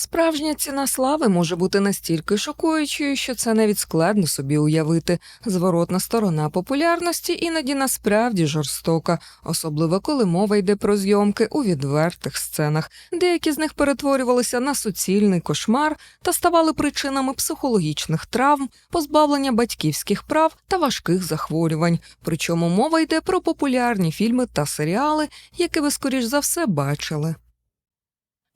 Справжня ціна слави може бути настільки шокуючою, що це навіть складно собі уявити. Зворотна сторона популярності іноді насправді жорстока, особливо коли мова йде про зйомки у відвертих сценах. Деякі з них перетворювалися на суцільний кошмар та ставали причинами психологічних травм, позбавлення батьківських прав та важких захворювань. Причому мова йде про популярні фільми та серіали, які ви скоріш за все бачили.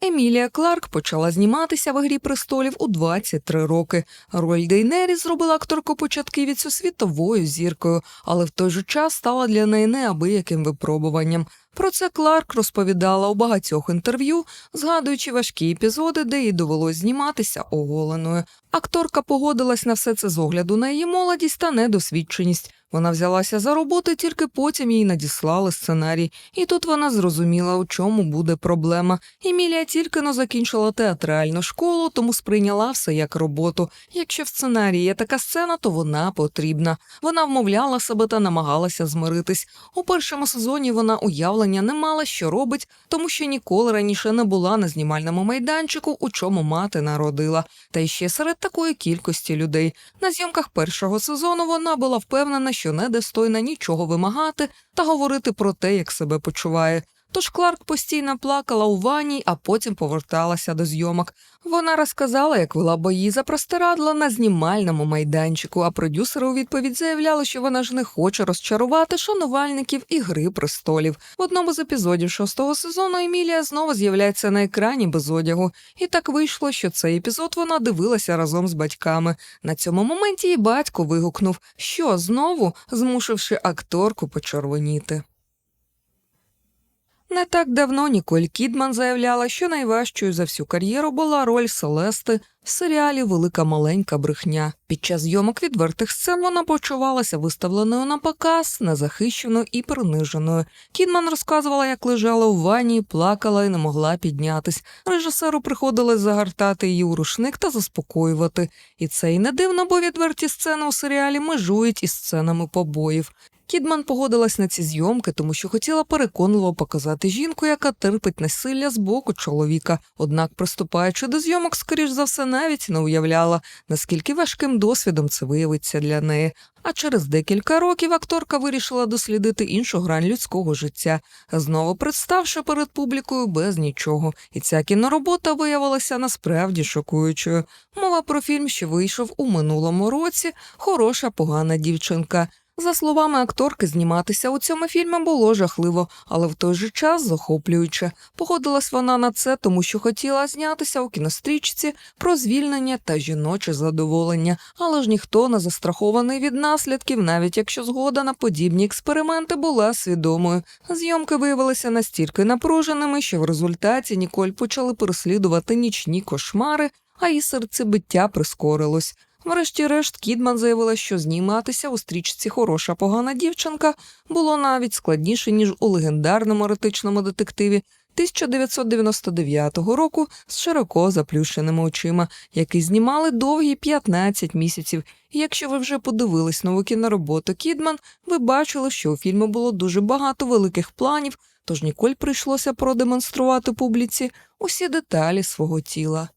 Емілія Кларк почала зніматися в «Грі престолів у 23 роки. Роль Дейнері зробила акторку початківіцю світовою зіркою, але в той же час стала для неї неабияким випробуванням. Про це Кларк розповідала у багатьох інтерв'ю, згадуючи важкі епізоди, де їй довелось зніматися оголеною. Акторка погодилась на все це з огляду на її молодість та недосвідченість. Вона взялася за роботу, тільки потім їй надіслали сценарій, і тут вона зрозуміла, у чому буде проблема. Емілія тільки но закінчила театральну школу, тому сприйняла все як роботу. Якщо в сценарії є така сцена, то вона потрібна. Вона вмовляла себе та намагалася змиритись. У першому сезоні вона уявлення не мала, що робить, тому що ніколи раніше не була на знімальному майданчику, у чому мати народила. Та й ще серед такої кількості людей. На зйомках першого сезону вона була впевнена, що недостойна нічого вимагати та говорити про те, як себе почуває. Тож Кларк постійно плакала у ванні, а потім поверталася до зйомок. Вона розказала, як вела бої за простирадла на знімальному майданчику, а продюсери у відповідь заявляли, що вона ж не хоче розчарувати шанувальників ігри престолів. В одному з епізодів шостого сезону Емілія знову з'являється на екрані без одягу, і так вийшло, що цей епізод вона дивилася разом з батьками. На цьому моменті її батько вигукнув, що знову змушивши акторку почервоніти. Не так давно Ніколь Кідман заявляла, що найважчою за всю кар'єру була роль Селести в серіалі Велика маленька брехня. Під час зйомок відвертих сцен вона почувалася виставленою на показ, незахищеною і приниженою. Кідман розказувала, як лежала у ванні, плакала і не могла піднятись. Режисеру приходилось загортати її у рушник та заспокоювати. І це й не дивно, бо відверті сцени у серіалі межують із сценами побоїв. Кідман погодилась на ці зйомки, тому що хотіла переконливо показати жінку, яка терпить насилля з боку чоловіка. Однак, приступаючи до зйомок, скоріш за все, навіть не уявляла, наскільки важким досвідом це виявиться для неї. А через декілька років акторка вирішила дослідити іншу грань людського життя, знову представши перед публікою без нічого. І ця кіноробота виявилася насправді шокуючою. Мова про фільм, що вийшов у минулому році Хороша погана дівчинка. За словами акторки, зніматися у цьому фільмі було жахливо, але в той же час захоплююче. Погодилась вона на це, тому що хотіла знятися у кінострічці про звільнення та жіноче задоволення, але ж ніхто не застрахований від наслідків, навіть якщо згода на подібні експерименти була свідомою. Зйомки виявилися настільки напруженими, що в результаті Ніколь почали переслідувати нічні кошмари, а її серцебиття прискорилось. Врешті-решт, Кідман заявила, що зніматися у стрічці Хороша погана дівчинка було навіть складніше, ніж у легендарному еротичному детективі 1999 року з широко заплющеними очима, який знімали довгі 15 місяців. Якщо ви вже подивились нову кінороботу Кідман, ви бачили, що у фільмі було дуже багато великих планів, тож Ніколь прийшлося продемонструвати публіці усі деталі свого тіла.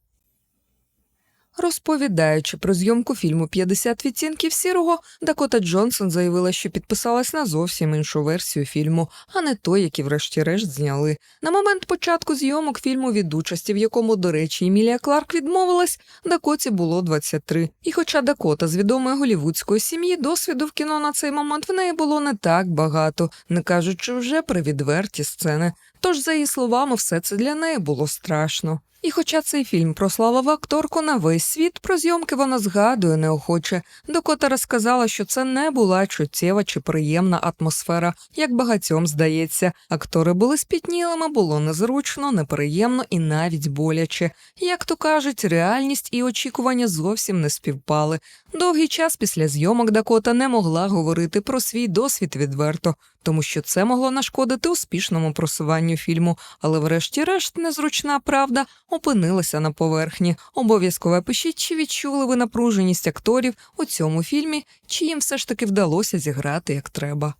Розповідаючи про зйомку фільму «50 відтінків сірого, Дакота Джонсон заявила, що підписалась на зовсім іншу версію фільму, а не той, який врешті-решт зняли. На момент початку зйомок фільму від участі, в якому, до речі, Емілія Кларк відмовилась, Дакоті було 23. І хоча Дакота з відомої голівудської сім'ї, досвіду в кіно на цей момент в неї було не так багато, не кажучи вже про відверті сцени. Тож, за її словами, все це для неї було страшно. І хоча цей фільм прославив акторку на весь світ, про зйомки вона згадує неохоче. Докота розказала, що це не була чуттєва чи приємна атмосфера, як багатьом здається. Актори були спітнілими, було незручно, неприємно і навіть боляче. Як то кажуть, реальність і очікування зовсім не співпали. Довгий час після зйомок Дакота не могла говорити про свій досвід відверто, тому що це могло нашкодити успішному просуванню фільму, але, врешті-решт, незручна правда опинилася на поверхні. Обов'язково пишіть, чи відчули ви напруженість акторів у цьому фільмі, чи їм все ж таки вдалося зіграти як треба.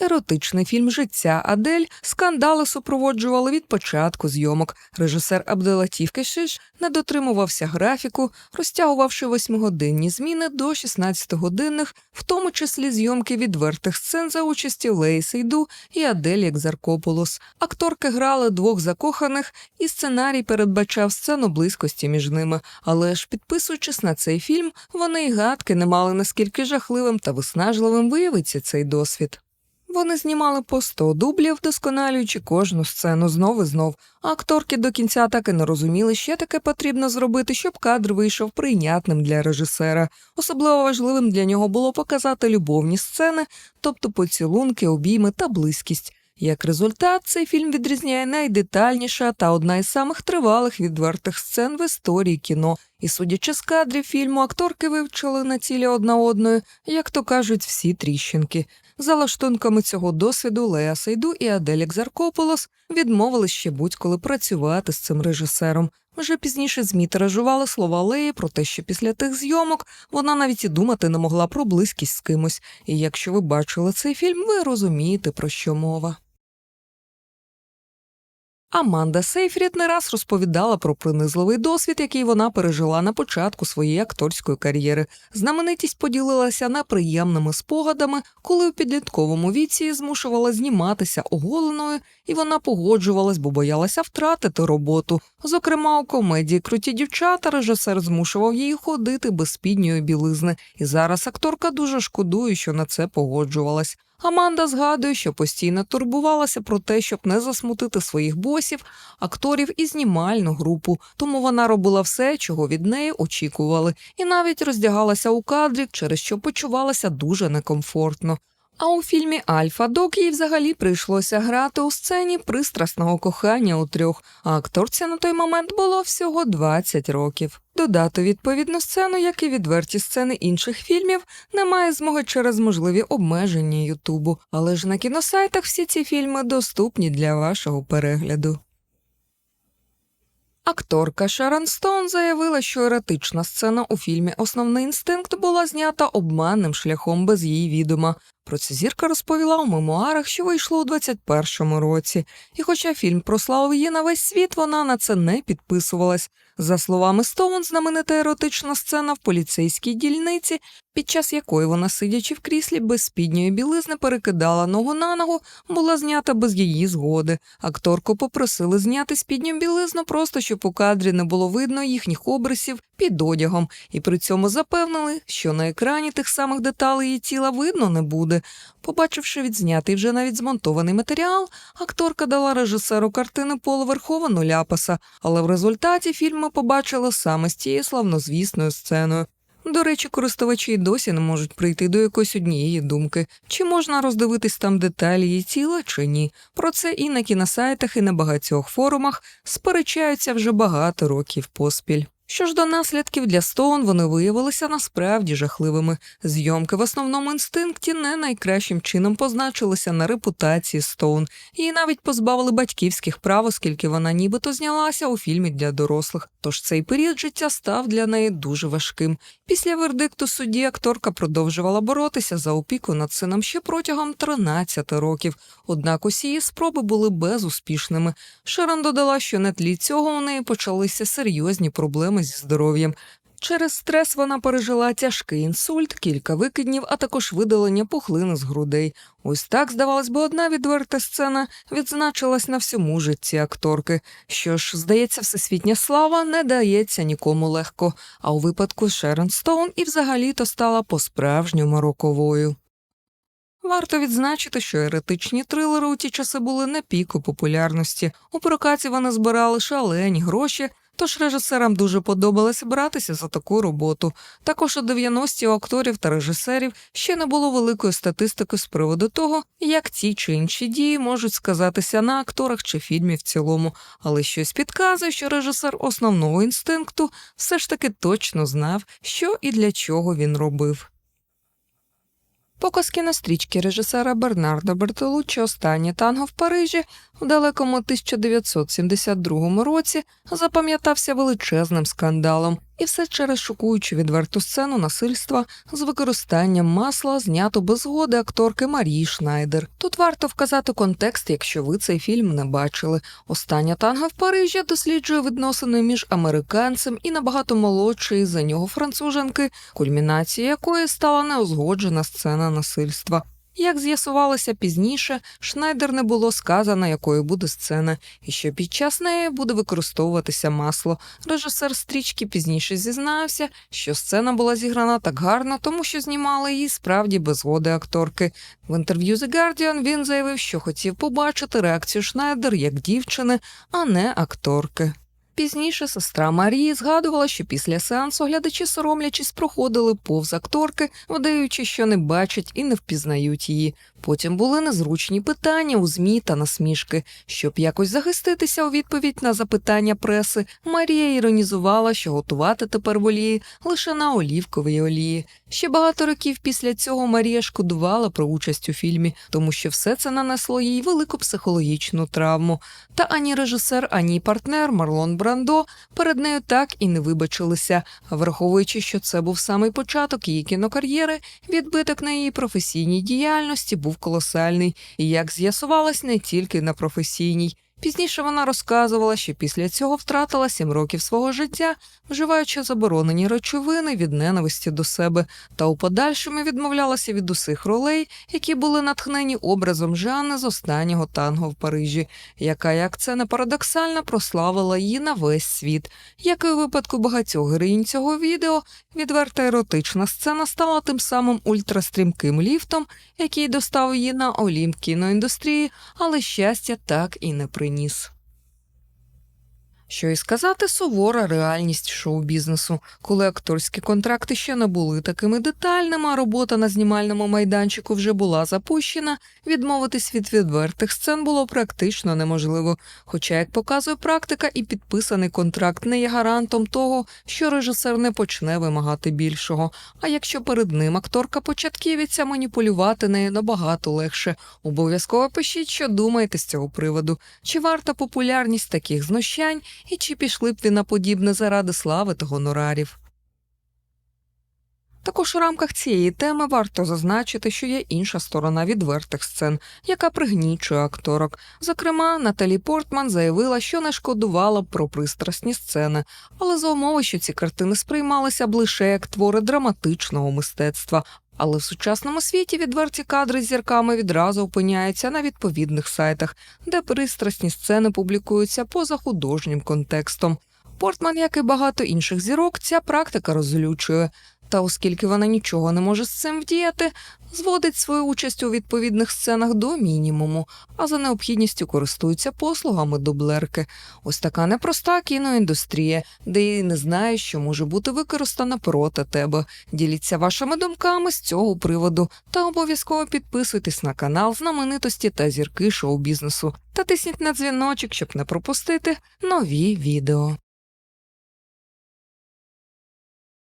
Еротичний фільм Життя Адель скандали супроводжували від початку зйомок. Режисер Абделатів Кешиш не дотримувався графіку, розтягувавши восьмигодинні зміни до 16-годинних, в тому числі зйомки відвертих сцен за участі Леї Сейду і Адель Екзаркополос. Акторки грали двох закоханих, і сценарій передбачав сцену близькості між ними. Але ж, підписуючись на цей фільм, вони й гадки не мали наскільки жахливим та виснажливим виявиться цей досвід. Вони знімали по 100 дублів, вдосконалюючи кожну сцену знов і знов. А акторки до кінця так і не розуміли, що таке потрібно зробити, щоб кадр вийшов прийнятним для режисера. Особливо важливим для нього було показати любовні сцени, тобто поцілунки, обійми та близькість. Як результат, цей фільм відрізняє найдетальніша та одна із самих тривалих відвертих сцен в історії кіно. І, судячи з кадрів фільму, акторки вивчили на цілі одна одної, як то кажуть, всі тріщинки. За лаштунками цього досвіду Лея Сейду і Адель Екзаркополос відмовились ще будь-коли працювати з цим режисером. Вже пізніше ЗМІ тиражували слова Леї про те, що після тих зйомок вона навіть і думати не могла про близькість з кимось. І якщо ви бачили цей фільм, ви розумієте, про що мова. Аманда Сейфрід не раз розповідала про принизливий досвід, який вона пережила на початку своєї акторської кар'єри. Знаменитість поділилася неприємними спогадами, коли у підлітковому віці змушувала зніматися оголеною, і вона погоджувалась, бо боялася втратити роботу. Зокрема, у комедії Круті дівчата режисер змушував її ходити без спідньої білизни, і зараз акторка дуже шкодує, що на це погоджувалась. Аманда згадує, що постійно турбувалася про те, щоб не засмутити своїх босів, акторів і знімальну групу, тому вона робила все, чого від неї очікували, і навіть роздягалася у кадрі, через що почувалася дуже некомфортно. А у фільмі Альфа Док їй взагалі прийшлося грати у сцені пристрасного кохання у трьох, а акторці на той момент було всього 20 років. Додати відповідну сцену, як і відверті сцени інших фільмів, немає змоги через можливі обмеження Ютубу, але ж на кіносайтах всі ці фільми доступні для вашого перегляду. Акторка Шарон Стоун заявила, що еротична сцена у фільмі Основний інстинкт була знята обманним шляхом без її відома. Про це зірка розповіла у мемуарах, що вийшло у 21-му році. І хоча фільм прославив її на весь світ, вона на це не підписувалась. За словами Стоун, знаменита еротична сцена в поліцейській дільниці, під час якої вона, сидячи в кріслі без спідньої білизни, перекидала ногу на ногу, була знята без її згоди. Акторку попросили зняти спідню білизну, просто щоб у кадрі не було видно їхніх обрисів під одягом, і при цьому запевнили, що на екрані тих самих деталей її тіла видно не буде. Побачивши відзнятий вже навіть змонтований матеріал, акторка дала режисеру картини полуверховану ляпаса, але в результаті фільму побачила саме з тією славнозвісною сценою. До речі, користувачі й досі не можуть прийти до якоїсь однієї думки, чи можна роздивитись там деталі її тіла, чи ні. Про це і на кіносайтах, і на багатьох форумах сперечаються вже багато років поспіль. Що ж до наслідків для Стоун, вони виявилися насправді жахливими. Зйомки в основному інстинкті не найкращим чином позначилися на репутації Стоун. Її навіть позбавили батьківських прав, оскільки вона нібито знялася у фільмі для дорослих. Тож цей період життя став для неї дуже важким. Після вердикту судді акторка продовжувала боротися за опіку над сином ще протягом 13 років. Однак усі її спроби були безуспішними. Шерон додала, що на тлі цього у неї почалися серйозні проблеми зі здоров'ям. Через стрес вона пережила тяжкий інсульт, кілька викиднів, а також видалення пухлини з грудей. Ось так, здавалось би, одна відверта сцена відзначилась на всьому житті акторки. Що ж, здається, всесвітня слава не дається нікому легко, а у випадку Шерон Стоун і взагалі-то стала по-справжньому роковою. Варто відзначити, що еретичні трилери у ті часи були на піку популярності. У прокаті вони збирали шалені гроші, тож режисерам дуже подобалося братися за таку роботу. Також у 90-ті у акторів та режисерів ще не було великої статистики з приводу того, як ті чи інші дії можуть сказатися на акторах чи фільмі в цілому, але щось підказує, що режисер основного інстинкту все ж таки точно знав, що і для чого він робив. Показ кінострічки режисера Бернардо Бертолуччі «Останнє танго в Парижі в далекому 1972 році запам'ятався величезним скандалом. І все через шокуючу відверту сцену насильства з використанням масла, знято без згоди акторки Марії Шнайдер. Тут варто вказати контекст, якщо ви цей фільм не бачили. Остання танга в Парижі досліджує відносини між американцем і набагато молодшої за нього француженки, кульмінацією якої стала неузгоджена сцена насильства. Як з'ясувалося пізніше, Шнайдер не було сказано, якою буде сцена, і що під час неї буде використовуватися масло. Режисер стрічки пізніше зізнався, що сцена була зіграна так гарно, тому що знімали її справді без згоди акторки. В інтерв'ю The Guardian він заявив, що хотів побачити реакцію Шнайдер як дівчини, а не акторки. Пізніше сестра Марії згадувала, що після сеансу глядачі, соромлячись, проходили повз акторки, вдаючи, що не бачать і не впізнають її. Потім були незручні питання у змі та насмішки. Щоб якось захиститися у відповідь на запитання преси, Марія іронізувала, що готувати тепер воліє лише на олівковій олії. Ще багато років після цього Марія шкодувала про участь у фільмі, тому що все це нанесло їй велику психологічну травму. Та ані режисер, ані партнер Марлон Брандо перед нею так і не вибачилися. Враховуючи, що це був самий початок її кінокар'єри, відбиток на її професійній діяльності був колосальний, і як з'ясувалось, не тільки на професійній. Пізніше вона розказувала, що після цього втратила сім років свого життя, вживаючи заборонені речовини від ненависті до себе, та у подальшому відмовлялася від усіх ролей, які були натхнені образом Жанни з останнього танго в Парижі, яка, як це не парадоксально, прославила її на весь світ. Як і у випадку багатьох героїнь цього відео, відверта еротична сцена стала тим самим ультрастрімким ліфтом, який достав її на олімп кіноіндустрії, але щастя так і не приніс. Що і сказати, сувора реальність шоу-бізнесу, коли акторські контракти ще не були такими детальними, а робота на знімальному майданчику вже була запущена, відмовитись від відвертих сцен було практично неможливо. Хоча, як показує практика, і підписаний контракт не є гарантом того, що режисер не почне вимагати більшого. А якщо перед ним акторка початківиця, маніпулювати нею набагато легше. Обов'язково пишіть, що думаєте з цього приводу. Чи варта популярність таких знущань? І чи пішли б ви на подібне заради слави та гонорарів. Також у рамках цієї теми варто зазначити, що є інша сторона відвертих сцен, яка пригнічує акторок. Зокрема, Наталі Портман заявила, що не шкодувала про пристрасні сцени, але за умови, що ці картини сприймалися б лише як твори драматичного мистецтва. Але в сучасному світі відверті кадри з зірками відразу опиняються на відповідних сайтах, де пристрасні сцени публікуються поза художнім контекстом. Портман, як і багато інших зірок, ця практика розлючує. Та оскільки вона нічого не може з цим вдіяти, зводить свою участь у відповідних сценах до мінімуму, а за необхідністю користується послугами дублерки. Ось така непроста кіноіндустрія, де і не знаєш, що може бути використана проти тебе. Діліться вашими думками з цього приводу та обов'язково підписуйтесь на канал знаменитості та зірки шоу-бізнесу та тисніть на дзвіночок, щоб не пропустити нові відео.